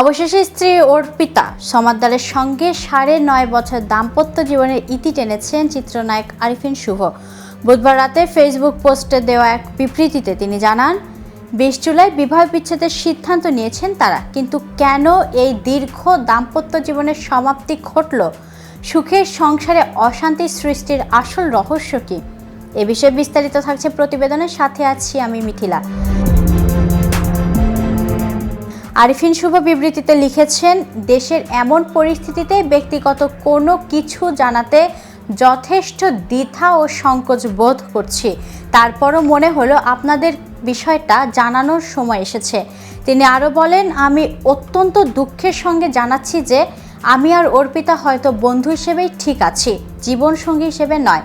অবশেষে স্ত্রী অর্পিতা সমাদ্দারের সঙ্গে সাড়ে নয় বছর দাম্পত্য জীবনের ইতি টেনেছেন চিত্রনায়ক আরিফিন শুভ। বুধবার রাতে ফেসবুক পোস্টে দেওয়া এক বিবৃতিতে তিনি জানান, বিশ জুলাই বিবাহ বিচ্ছেদের সিদ্ধান্ত নিয়েছেন তারা, কিন্তু কেন এই দীর্ঘ দাম্পত্য জীবনের সমাপ্তি ঘটল? সুখের সংসারে অশান্তি সৃষ্টির আসল রহস্য কী? এ বিষয়ে বিস্তারিত থাকছে প্রতিবেদনের সাথে আছি আমি মিথিলা। আরিফিন শুভ বিবৃতিতে লিখেছেন, দেশের এমন পরিস্থিতিতে ব্যক্তিগত কোনো কিছু জানাতে যথেষ্ট দ্বিধা ও সংকোচ বোধ করছি। তারপরও মনে হলো আপনাদের বিষয়টা জানানোর সময় এসেছে। তিনি আরও বলেন, আমি অত্যন্ত দুঃখের সঙ্গে জানাচ্ছি যে আমি আর অর্পিতা হয়তো বন্ধু হিসেবেই ঠিক আছি, জীবনসঙ্গী হিসেবে নয়।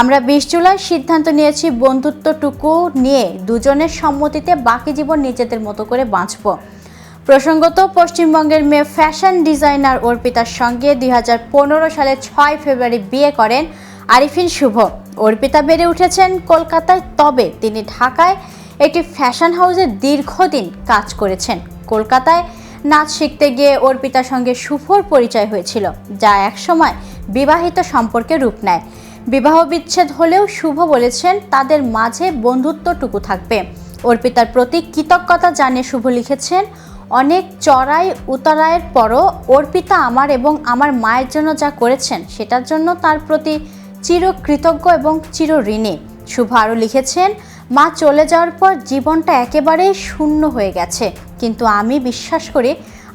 আমরা বিশ জুলাই সিদ্ধান্ত নিয়েছি, বন্ধুত্বটুকু নিয়ে দুজনের সম্মতিতে বাকি জীবন নিজেদের মতো করে বাঁচব। প্রসঙ্গত, পশ্চিমবঙ্গের মেয়ে ফ্যাশন ডিজাইনার অর্পিতার সঙ্গে দুই হাজার পনেরো সালে ছয় ফেব্রুয়ারি বিয়ে করেন আরিফিন শুভ। অর্পিতা বেড়ে উঠেছেন কলকাতায়, তবে তিনি ঢাকায় একটি ফ্যাশন হাউসে দীর্ঘদিন কাজ করেছেন। কলকাতায় নাচ শিখতে গিয়ে অর্পিতার সঙ্গে শুভর পরিচয় হয়েছিল, যা একসময় বিবাহিত সম্পর্কে রূপ নেয়। বিবাহ বিচ্ছেদ হলেও শুভ বলেছেন, তাদের মাঝে বন্ধুত্বটুকু থাকবে। অর্পিতার প্রতি কৃতজ্ঞতা জানিয়ে শুভ লিখেছেন অনেক চড়াই উতরায়ের পরও অর্পিতা আমার এবং আমার মায়ের জন্য যা করেছেন, সেটার জন্য তার প্রতি চিরকৃতজ্ঞ এবং চির ঋণী শুভ আরও লিখেছেন, মা চলে যাওয়ার পর জীবনটা একেবারেই শূন্য হয়ে গেছে। কিন্তু আমি বিশ্বাস করি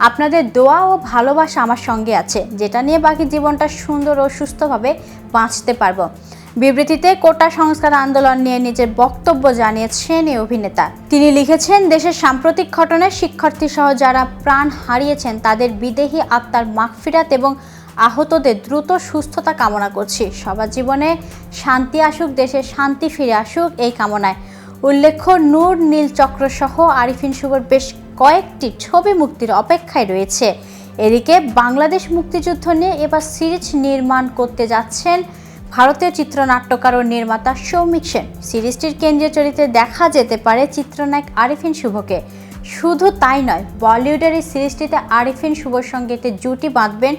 আপনাদের দোয়া ও ভালোবাসা আমার সঙ্গে আছে, যেটা নিয়ে বাকি জীবনটা সুন্দর ও সুস্থভাবে বাঁচতে পারব। বিবৃতিতে কোটা সংস্কার আন্দোলন নিয়ে নিজের বক্তব্য জানিয়েছেন এই অভিনেতা। তিনি লিখেছেন, দেশের সাম্প্রতিক ঘটনায় শিক্ষার্থী সহ যারা প্রাণ হারিয়েছেন, তাদের বিদেহী আত্মার মাগফিরাত এবং আহতদের দ্রুত সুস্থতা কামনা করছি। সবার জীবনে শান্তি আসুক দেশে শান্তি ফিরে আসুক এই কামনায়। উল্লেখ্য, নূর, নীল চক্র সহ আরিফিন শুভর বেশ কয়েকটি ছবি মুক্তির অপেক্ষায় রয়েছে। এদিকে বাংলাদেশ মুক্তিযুদ্ধ নিয়ে এবার সিরিজ নির্মাণ করতে যাচ্ছেন ভারতীয় চিত্রনাট্যকার ও নির্মাতা সৌমিক সেন। সিরিজটির কেন্দ্রীয় চরিত্রে দেখা যেতে পারে চিত্রনায়ক আরিফিন শুভকে। শুধু তাই নয়, বলিউডের এই সিরিজটিতে আরিফিন শুভর সঙ্গে জুটি বাঁধবেন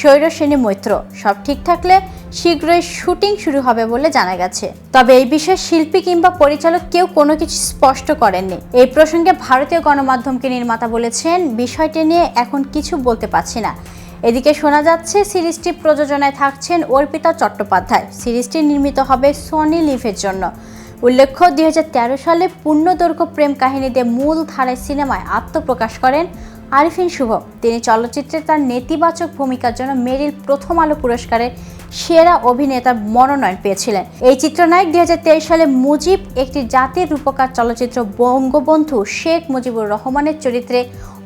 সৈরসেনী মৈত্র। সব ঠিক থাকলে শীঘ্রই শুটিং শুরু হবে বলে জানা গেছে। তবে এই বিষয়ে শিল্পী কিংবা পরিচালক কেউ কোনো কিছু স্পষ্ট করেননি। এই প্রসঙ্গে ভারতীয় গণমাধ্যমকে নির্মাতা বলেছেন, বিষয়টি নিয়ে এখন কিছু বলতে পারছি না। এদিকে শোনা যাচ্ছে, সিরিজটি প্রযোজনায় থাকছেন অর্পিতা চট্টোপাধ্যায়। সিরিজটি নির্মিত হবে সোনি লিভের জন্য। উল্লেখ্য, দুই হাজার তেরো সালে পূর্ণদৈর্ঘ্য প্রেম কাহিনীতে মূল ধারায় সিনেমায় আত্মপ্রকাশ করেন আরিফিন শুভ। তিনি চলচ্চিত্রে তার নেতিবাচক ভূমিকার জন্য মেরিল প্রথম আলো পুরস্কারের সেরা অভিনেতার মনোনয়ন পেয়েছিলেন। এই চিত্রনায়ক দুই হাজার তেইশ সালে মুজিব একটি জাতির রূপকার চলচ্চিত্র বঙ্গবন্ধু শেখ মুজিবুর রহমানের চরিত্রে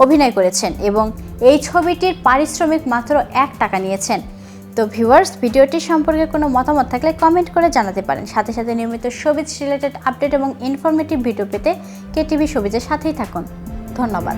অভিনয় করেছেন এবং এই ছবিটির পারিশ্রমিক মাত্র এক টাকা নিয়েছেন। তো ভিউয়ার্স, ভিডিওটি সম্পর্কে কোনো মতামত থাকলে কমেন্ট করে জানাতে পারেন। সাথে সাথে নিয়মিত সবিজ রিলেটেড আপডেট এবং ইনফরমেটিভ ভিডিও পেতে কেটিভি সবিজের সাথেই থাকুন। ধন্যবাদ।